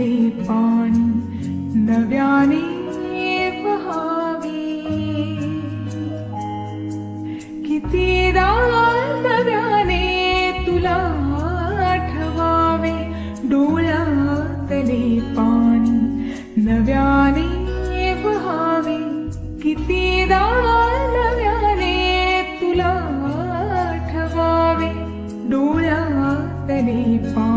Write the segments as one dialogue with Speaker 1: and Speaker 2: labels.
Speaker 1: डोळ्यातले पाणी नव्याने वहावे कितीदा नव्याने तुला आठवावे. डोळ्यातले पाणी नव्याने वहावे कितीदा नव्याने तुला आठवावे. डोळ्यातले पाणी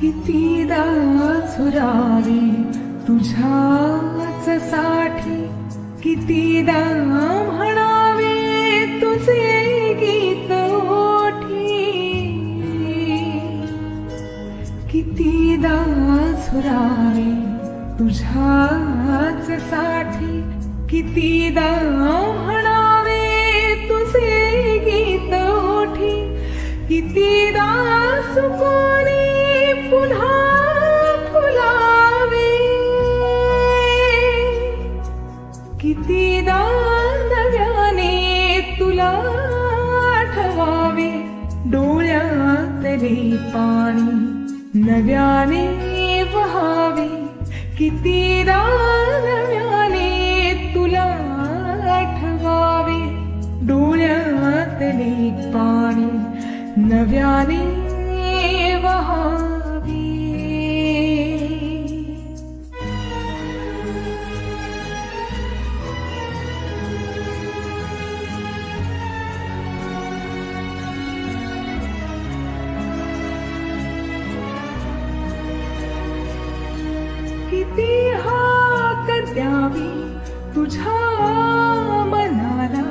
Speaker 1: कितीदा चुरावे तुझ्याच साठी कितीदा म्हणावे तुझे गीत ओठी? कितीदा चुरावे तुझ्याच साठी कितीदा म्हणावे तुझे गीत ओठी? कितीदा सुकोनी पुन्हा फुलावे कितीदा नव्याने तुला आठवावे. डोळ्यातले पाणी नव्याने वहावे. कितीदा नव्याने तुला आठवावे. डोळ्यातले पाणी नव्याने तुझ्या मनाला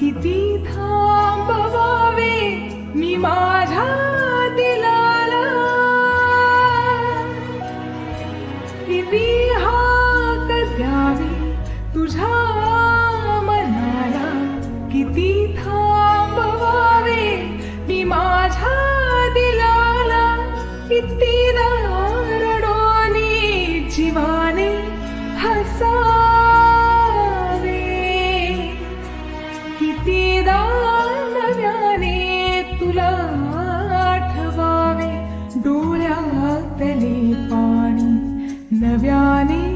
Speaker 1: किती थांबवावे? मी माझ्या दिलाला. किती हाक द्यावी? तुझ्या मनाला किती थांबवावे? मी माझ्या दिलाला कितीदा Of your Savioni.